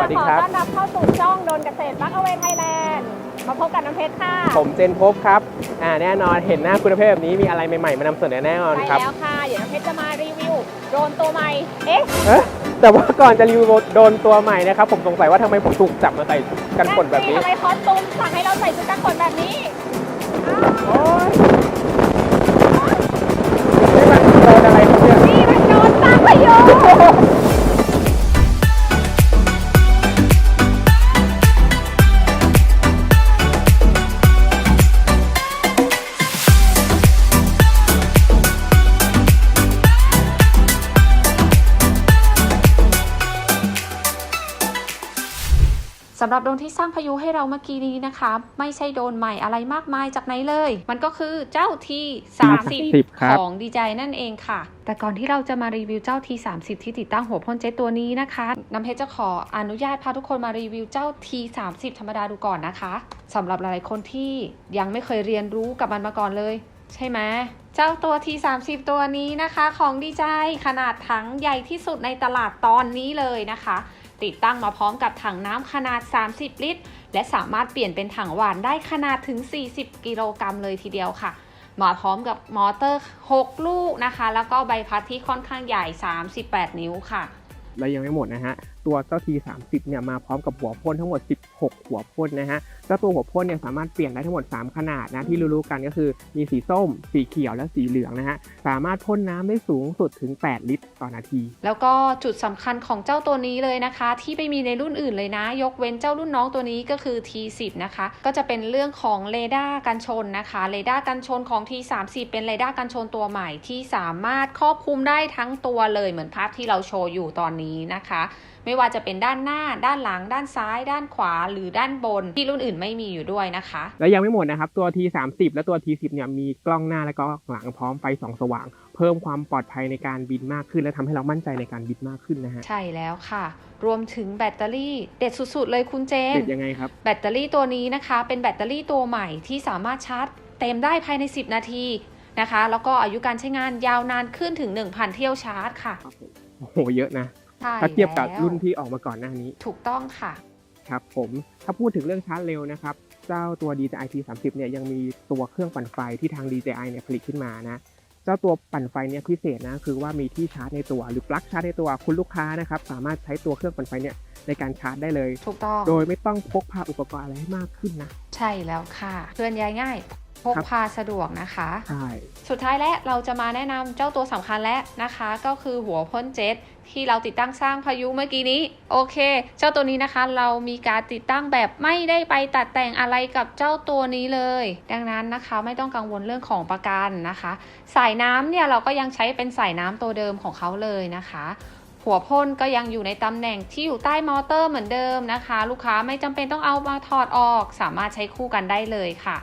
วัสดีครับ ขอต้อนรับเข้าสู่ช่องโดนเกษตรบัคเอาเวไทยแลนด์ มาพบกับน้ำเพชรค่ะ ผมเจนพบครับ อ่า แน่นอนเห็นหน้าคุณประเภทแบบนี้มีอะไรใหม่ๆ มานำเสนอแน่นอนใช่ครับแล้วค่ะ เดี๋ยวน้ำเพชรจะมารีวิวโดรนตัวใหม่ เอ๊ะเอ๊ะแต่ว่าก่อนจะรีวิวโดนตัวใหม่นะครับ ผมสงสัยว่าทำไมผมถูกจับมาใส่กันฝนแบบนี้ ทำไมคอสตูมสั่งให้เราใส่ชุดกันฝนแบบนี้อ้าว สำหรับโดรนที่สร้างพายุให้เราเมื่อกี้นี้นะคะ ไม่ใช่โดรนใหม่อะไรมากมายจากไหนเลย มันก็คือเจ้า T30 ครับ ของดีใจนั่นเองค่ะ แต่ก่อนที่เราจะมารีวิวเจ้า T30 ที่ติดตั้งหัวพ่นเจ็ตตัวนี้นะคะน้ำเพชรจะขออนุญาตพาทุกคนมารีวิวเจ้า T30 ธรรมดาดูก่อนนะคะสำหรับหลายๆคนที่ยังไม่เคยเรียนรู้กับมันมาก่อนเลย ใช่ไหมเจ้าตัว T30 ตัวนี้นะคะ ของดีใจขนาดถังใหญ่ที่สุดในตลาดตอนนี้เลยนะคะ ติดตั้งมาพร้อมกับถังน้ำขนาด 30 ลิตร และสามารถเปลี่ยนเป็นถังหวานได้ขนาดถึง 40 กิโลกรัมเลยทีเดียวค่ะ มาพร้อมกับมอเตอร์ 6 ลูกนะคะ แล้วก็ใบพัดที่ค่อนข้างใหญ่ 38 นิ้วค่ะ และยังไม่หมดนะฮะตัวเจ้า T30 เนี่ยมาพร้อมกับหัวพ่นทั้งหมด 16 หัวพ่นนะฮะเจ้าตัวหัวพ่นเนี่ยสามารถเปลี่ยนได้ทั้งหมด 3 ขนาดนะที่รู้ๆกันก็คือมีสีส้ม สีเขียวและสีเหลืองนะฮะสามารถพ่นน้ำได้สูงสุดถึง 8 ลิตรต่อนาที แล้วก็จุดสำคัญของเจ้าตัวนี้เลยนะคะ ที่ไม่มีในรุ่นอื่นเลยนะ ยกเว้นเจ้ารุ่นน้องตัวนี้ก็คือ T10 นะคะ ก็จะเป็นเรื่องของเรดาร์กันชนนะคะเรดาร์กันชนของ T30 เป็นเรดาร์กันชนตัวใหม่ที่สามารถครอบคลุมได้ทั้งตัวเลยเหมือนภาพที่เราโชว์อยู่ตอนนี้นะคะไม่ว่าจะเป็นด้านหน้า ด้านหลัง ด้านซ้าย ด้านขวา หรือด้านบนที่รุ่นอื่นไม่มีอยู่ด้วยนะคะ และยังไม่หมดนะครับ ตัว T30 และตัว T10 เนี่ยมีกล้องหน้าและก็หลังพร้อมไฟส่องสว่าง เพิ่มความปลอดภัยในการบินมากขึ้น และทำให้เรามั่นใจในการบินมากขึ้นนะฮะใช่แล้วค่ะ รวมถึงแบตเตอรี่เด็ดสุดๆเลยคุณเจนเด็ดยังไงครับแบตเตอรี่ตัวนี้นะคะ เป็นแบตเตอรี่ตัวใหม่ที่สามารถชาร์จเต็มได้ภายใน 10 นาทีนะคะ แล้วก็อายุการใช้งานยาวนานขึ้นถึง 1,000 เที่ยวชาร์จค่ะครับผมโอ้โห เยอะนะ ใช่ถ้าเทียบกับแล้วรุ่นที่ออกมาก่อนหน้านี้ ถูกต้องค่ะ ครับผมถ้าพูดถึงเรื่องชาร์จเร็วนะครับ เจ้าตัว DJI T30 เนี่ยยังมีตัวเครื่องปั่นไฟที่ทาง DJI เนี่ยผลิตขึ้นมานะ เจ้าตัวปั่นไฟเนี่ยพิเศษนะคือว่ามีที่ชาร์จในตัวหรือปลั๊กชาร์จในตัวคุณลูกค้านะครับสามารถใช้ตัวเครื่องปั่นไฟเนี่ยในการชาร์จได้เลย ถูกต้อง โดยไม่ต้องพกพาอุปกรณ์อะไรให้มากขึ้นนะ ใช่แล้วค่ะ เคลื่อนย้ายง่าย พกครับพาสะดวกนะคะ ใช่ สุดท้ายและเราจะมาแนะนำเจ้าตัวสำคัญแล้วนะคะ ก็คือหัวพ่นเจ็ตที่เราติดตั้งสร้างพายุเมื่อกี้นี้ โอเค เจ้าตัวนี้นะคะ เรามีการติดตั้งแบบไม่ได้ไปตัดแต่งอะไรกับเจ้าตัวนี้เลย ดังนั้นนะคะไม่ต้องกังวลเรื่องของประกันนะคะ สายน้ำเนี่ยเราก็ยังใช้เป็นสายน้ำตัวเดิมของเขาเลยนะคะหัวพ่นก็ยังอยู่ในตำแหน่งที่อยู่ใต้มอเตอร์เหมือนเดิมนะคะ ลูกค้าไม่จำเป็นต้องเอามาถอดออก สามารถใช้คู่กันได้เลยค่ะ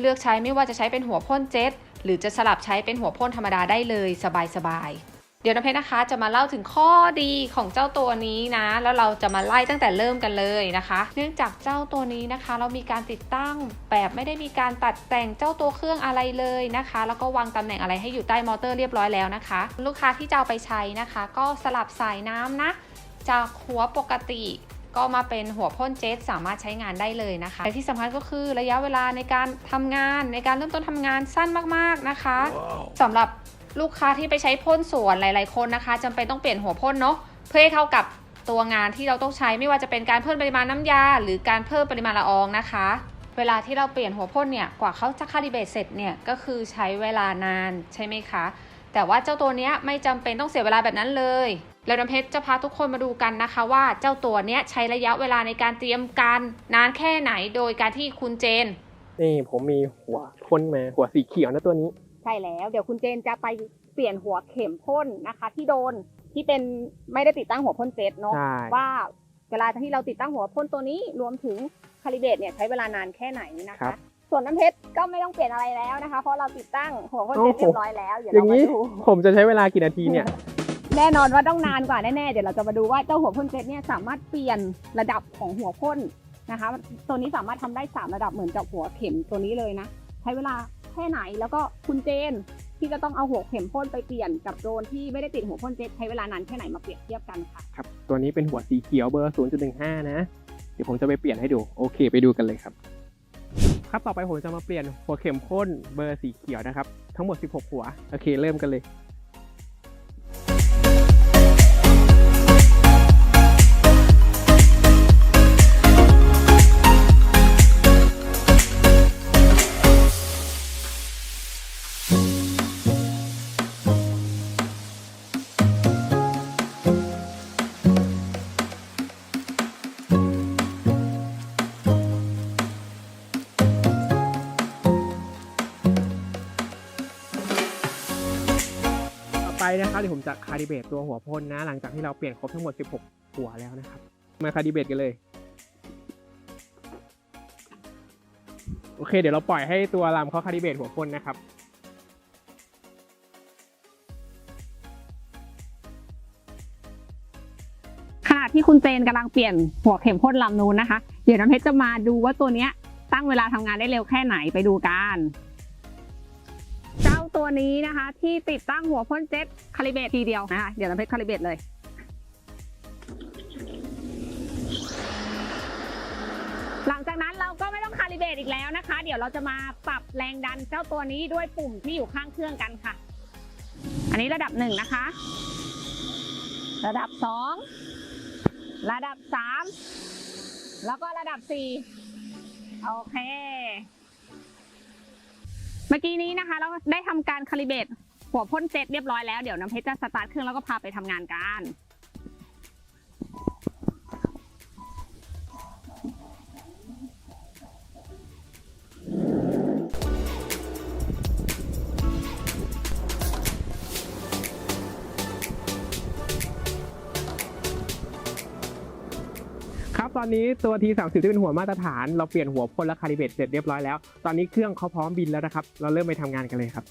เลือกใช้ไม่ว่าจะใช้เป็นหัวพ่นเจ็ตหรือจะสลับใช้เป็นหัวพ่นธรรมดาได้เลยสบายๆเดี๋ยวน้ำเพชรนะคะจะมาเล่าถึงข้อดีของเจ้าตัวนี้นะ แล้วเราจะมาไล่ตั้งแต่เริ่มกันเลยนะคะ เนื่องจากเจ้าตัวนี้นะคะ เรามีการติดตั้งแบบไม่ได้มีการตัดแต่งเจ้าตัวเครื่องอะไรเลยนะคะ แล้วก็วางตำแหน่งอะไรให้อยู่ใต้มอเตอร์เรียบร้อยแล้วนะคะ ลูกค้าที่จะเอาไปใช้นะคะ ก็สลับสายน้ำนะ จากหัวปกติ ก็มาเป็นหัวพ่นเจ็ตสามารถใช้งานได้เลยนะคะและที่สำคัญก็คือระยะเวลาในการทำงานในการเริ่มต้นทำงานสั้นมากๆนะคะสำหรับลูกค้าที่ไปใช้พ่นสวนหลาย ๆ คนนะคะจำเป็นต้องเปลี่ยนหัวพ่นเนาะเพื่อให้เข้ากับตัวงานที่เราต้องใช้ไม่ว่าจะเป็นการเพิ่มปริมาณน้ำยา หรือการเพิ่มปริมาณละอองนะคะ เวลาที่เราเปลี่ยนหัวพ่นเนี่ยกว่าเขาจะคาลิเบรตเสร็จเนี่ยก็คือใช้เวลานานใช่ไหมคะ แต่ว่าเจ้าตัวเนี้ยไม่จำเป็นต้องเสียเวลาแบบนั้นเลย แล้วน้ำเพชรจะพาทุกคนมาดูกันนะคะว่าเจ้าตัวเนี้ยใช้ระยะเวลาในการเตรียมการนานแค่ไหนโดยการที่คุณเจน นี่ผมมีหัวพ่นมาหัวสีเขียวนะตัวนี้ ใช่แล้ว เดี๋ยวคุณเจนจะไปเปลี่ยนหัวเข็มพ่นนะคะ ที่โดนที่เป็นไม่ได้ติดตั้งหัวพ่นเจ็ตเนาะใช่ ว่าเวลาที่เราติดตั้งหัวพ่นตัวนี้รวมถึงคาลิเบรตเนี่ยใช้เวลานานแค่ไหนนะครัคะ บส่วนน้ำเพชรก็ไม่ต้องเปลี่ยนอะไรแล้วนะคะ เพราะเราติดตั้งหัวพ่นเจ็ตโอ้โหเรียบร้อยแล้วเดี๋ยวอย่าเรางมานี้ดู ผมจะใช้เวลากี่นาทีเนี่ย แน่นอนว่าต้องนานกว่าแน่ๆ เดี๋ยวเราจะมาดูว่าเจ้าหัวพ่นเจ็ตเนี่ยสามารถเปลี่ยนระดับของหัวพ่นนะคะ ตัวนี้สามารถทำได้ 3 ระดับเหมือนกับหัวเข็มตัวนี้เลยนะ ใช้เวลาแค่ไหนแล้วก็คุณเจนที่จะต้องเอาหัวเข็มพ่นไปเปลี่ยนกับโดรนที่ไม่ได้ติดหัวพ่นเจ็ตใช้เวลานานแค่ไหนมาเปรียบเทียบกันค่ะครับตัวนี้เป็นหัวสีเขียวเบอร์ 0.15 นะ เดี๋ยวผมจะไปเปลี่ยนให้ดูโอเค ไปดูกันเลยครับ ครับต่อไปผมจะมาเปลี่ยนหัวเข็มพ่นเบอร์สีเขียวนะครับทั้งหมด 16 หัวโอเค เริ่มกันเลย เดี๋ยวผมจะคาลิเบตตัวหัวพ่นนะ หลังจากที่เราเปลี่ยนครบทั้งหมด 16 หัวแล้วนะครับ มาคาลิเบตกันเลย โอเค เดี๋ยวเราปล่อยให้ตัวลำเขาคาลิเบตหัวพ่นนะครับขณะที่คุณเจนกำลังเปลี่ยนหัวเข็มพ่นลำนูนนะคะ เดี๋ยวน้ำเพชรจะมาดูว่าตัวเนี้ยตั้งเวลาทำงานได้เร็วแค่ไหนไปดูกัน นี้นะคะ ที่ติดตั้งหัวพ่นเจ็ตคาลิเบตทีเดียวนะคะ เดี๋ยวน้ำเพชรคาลิเบตเลยหลังจากนั้นเราก็ไม่ต้องคาลิเบตอีกแล้วนะคะ เดี๋ยวเราจะมาปรับแรงดันเจ้าตัวนี้ด้วยปุ่มที่อยู่ข้างเครื่องกันค่ะ อันนี้ระดับหนึ่งนะคะ ระดับสองระดับสามแล้วก็ระดับสี่โอเค เมื่อกี้นี้นะคะ เราได้ทำการคาลิเบตหัวพ่นเจ็ตเรียบร้อยแล้ว เดี๋ยวน้ำเพชรจะสตาร์ทเครื่องแล้วก็พาไปทำงานกัน ตอนนี้ตัว T30 ที่เป็นหัวมาตรฐาน เราเปลี่ยนหัวพ่นและคาลิเบตเสร็จเรียบร้อยแล้ว ตอนนี้เครื่องเขาพร้อมบินแล้วนะครับ เราเริ่มไปทำงานกันเลยครับ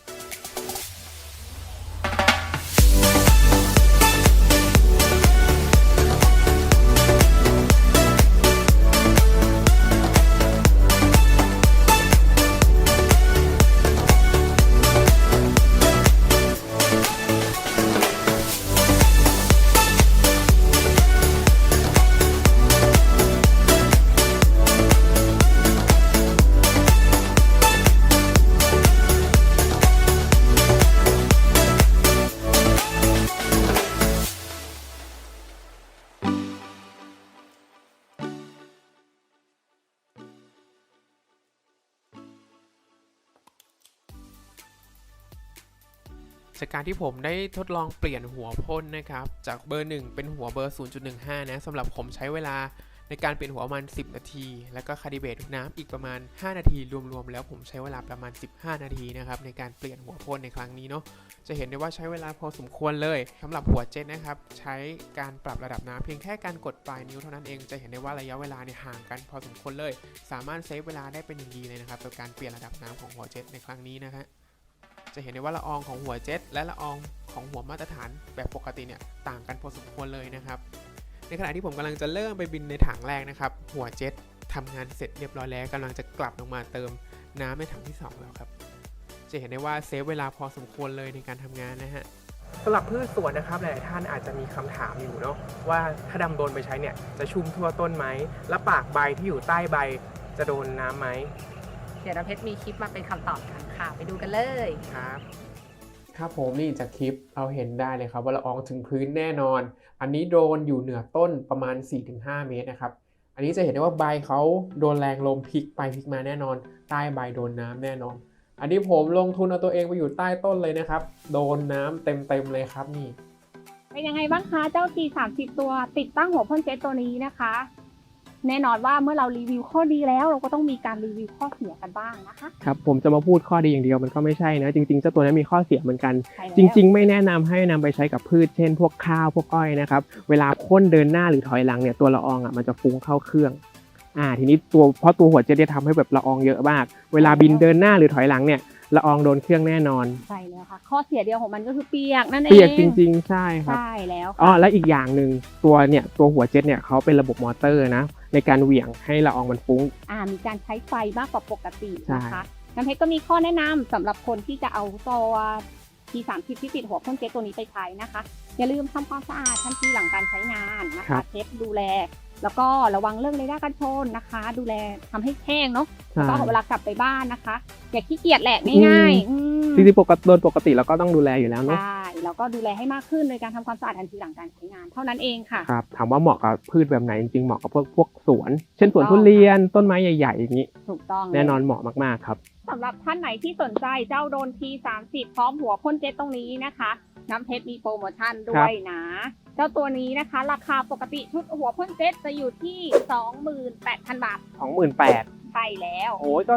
จากการที่ผมได้ทดลองเปลี่ยนหัวพ่นนะครับ จากเบอร์ 1 เป็นหัวเบอร์ 0.15 นะสำหรับผมใช้เวลาในการเปลี่ยนหัวประมาณ10 นาที แล้วก็คาลิเบตน้ำอีกประมาณ 5 นาที รวมๆ แล้วผมใช้เวลาประมาณ 15 นาทีนะครับในการเปลี่ยนหัวพ่นในครั้งนี้เนาะ จะเห็นได้ว่าใช้เวลาพอสมควรเลยสำหรับหัวเจ็ตนะครับ ใช้การปรับระดับน้ำเพียงแค่การกดปลายนิ้วเท่านั้นเอง จะเห็นได้ว่าระยะเวลาเนี่ยห่างกันพอสมควรเลย สามารถเซฟเวลาได้เป็นอย่างดีเลยนะครับกับการเปลี่ยนระดับน้ำของหัวเจ็ตในครั้งนี้นะฮะ จะเห็นได้ว่าละอองของหัวเจ็ตและละอองของหัวมาตรฐานแบบปกติเนี่ยต่างกันพอสมควรเลยนะครับ ในขณะที่ผมกำลังจะเริ่มไปบินในถังแรกนะครับ หัวเจ็ตทำงานเสร็จเรียบร้อยแล้วกำลังจะกลับลงมาเติมน้ำในถังที่ 2 แล้วครับ จะเห็นได้ว่าเซฟเวลาพอสมควรเลยในการทำงานนะฮะสำหรับพืชสวนนะครับหลายท่านอาจจะมีคำถามอยู่เนาะว่าถ้าดำโดนไปใช้เนี่ยจะชุ่มทั่วต้นไหมและปากใบที่อยู่ใต้ใบจะโดนน้ำไหม เดี๋ยวน้ำเพชรมีคลิปมาเป็นคำตอบกันค่ะ ไปดูกันเลย ครับ ครับผมนี่จากคลิปเราเห็นได้เลยครับ ว่าละอองถึงพื้นแน่นอน อันนี้โดนอยู่เหนือต้นประมาณ 4-5 เมตรนะครับ อันนี้จะเห็นได้ว่าใบเขาโดนแรงลมพลิกไปพลิกมาแน่นอน ใต้ใบโดนน้ำแน่นอน อันนี้ผมลงทุนเอาตัวเองไปอยู่ใต้ต้นเลยนะครับ โดนน้ำเต็มๆเลยครับนี่ เป็นยังไงบ้างคะเจ้า T30 ตัวติดตั้งหัวพ่นเจ็ตตัวนี้นะคะ แน่นอนว่าเมื่อเรารีวิวข้อดีแล้ว เราก็ต้องมีการรีวิวข้อเสียกันบ้างนะคะ ครับผมจะมาพูดข้อดีอย่างเดียวมันก็ไม่ใช่นะจริงๆเจ้าตัวนี้มีข้อเสียเหมือนกันใช่แล้วจริง ๆ ไม่แนะนำให้นำไปใช้กับพืชเช่น พวกข้าวพวกอ้อยนะครับเวลาพ่นเดินหน้าหรือถอยหลังเนี่ยตัวละอองอะมันจะฟุ้งเข้าเครื่องอ่าทีนี้ตัวเพราะตัวหัวเจ็ตเนี่ยทำให้แบบละอองเยอะมาก เวลาบินเดินหน้าหรือถอยหลังเนี่ยละอองโดนเครื่องแน่นอนใช่แล้วค่ะข้อเสียเดียวของมันก็คือเปียกนั่นเองเปียกจริง ๆ ใช่ครับใช่แล้วค่ะอ๋อและอีกอย่างหนึ่งตัวเนี่ยตัวหัวเจ็ตเนี่ยเขาเป็นระบบมอเตอร์นะ ในการเหวี่ยงให้ละอองมันฟุ้ง อ่ามีการใช้ไฟมากกว่าปกติใช่นะคะน้ำเพชรก็มีข้อแนะนำสำหรับคนที่จะเอาตัว P30 ที่ติดหัวพ่นเจ็ตตัวนี้ไปใช้นะคะ อย่าลืมทำความสะอาดทันทีหลังการใช้งานนะครัคะบ เช็ดดูแล แล้วก็ระวังเรื่องเรดาร์กันชนนะคะ ดูแลทำให้แห้งเนาะ ใช่ ก็เวลากลับไปบ้านนะคะ อย่าขี้เกียจแหละง่ายๆอืม จริงๆปกติโดยปกติเราก็ต้องดูแลอยู่แล้วเนาะ ใช่แล้วก็ดูแลให้มากขึ้นโดยการทำความสะอาดทันทีหลังการใช้งาน เท่านั้นเองค่ะ ครับ ถามว่าเหมาะกับพืชแบบไหนจริงๆเหมาะกับพวกพวกสวน เช่นสวนถูกต้องทุเรียนต้นไม้ใหญ่ๆอย่างนี้ ถูกต้องแน่นอนเหมาะมากๆครับ สำหรับท่านไหนที่สนใจเจ้าโดน P30 พร้อมหัวพ่นเจ็ตตรงนี้นะคะ น้ำเพชรมีโปรโมชั่นด้วยนะ เจ้าตัวนี้นะคะ ราคาปกติชุดหัวพ่นเจ็ตจะอยู่ที่ 28,000 บาท 28,000 ใช่แล้ว โอ้ยก็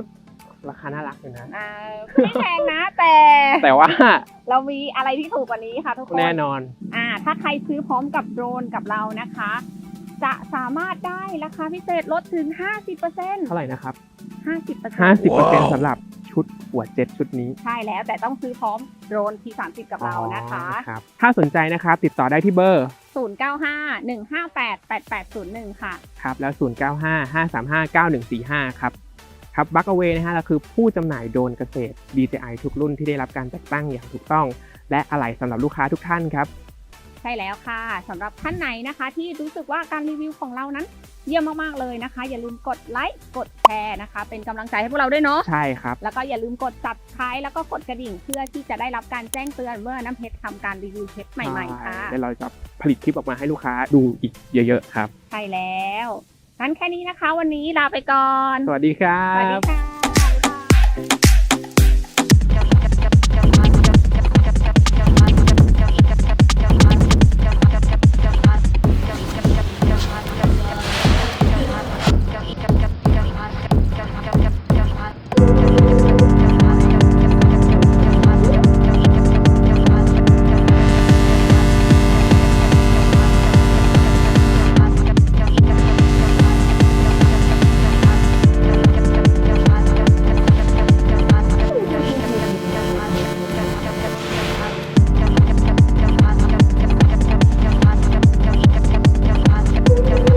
ราคาน่ารักอยู่นะ อ่าไม่แพงนะแต่แต่ว่าเรามีอะไรที่ถูกกว่านี้ค่ะทุกคนแน่นอน อ่า ถ้าใครซื้อพร้อมกับโดรนกับเรานะคะ จะสามารถได้ราคาพิเศษลดถึง 50%เท่าไหร่นะครับ 50% 50%สำหรับชุดหัวเจ็ตชุดนี้ใช่แล้วแต่ต้องซื้อพร้อมโดรน P30 กับเรานะคะ อ๋อครับถ้าสนใจนะครับติดต่อได้ที่เบอร์0951588801 ค่ะ ครับแล้ว 0955359145 ครับ ครับบัคเวนะฮะเราคือผู้จำหน่ายโดรนเกษตร DJI ทุกรุ่นที่ได้รับการจัดตั้งอย่างถูกต้อง และอะไหล่สำหรับลูกค้าทุกท่านครับ ใช่แล้วค่ะสำหรับท่านไหนนะคะ ที่รู้สึกว่าการรีวิวของเรานั้น เยี่ยมมากๆเลยนะคะ อย่าลืมกดไลค์กดแชร์นะคะ เป็นกำลังใจให้พวกเราด้วยเนาะใช่ครับ แล้วก็อย่าลืมกด subscribe แล้วก็กดกระดิ่งเพื่อที่จะได้รับการแจ้งเตือนเมื่อน้ำเพชรทำการรีวิวเพชรใหม่ ๆ ค่ะ แล้วเราจะผลิตคลิปออกมาให้ลูกค้าดูอีกเยอะ ๆ ครับ ใช่แล้ว งั้นแค่นี้นะคะ วันนี้ลาไปก่อน สวัสดีครัสวัสดีบค่ะ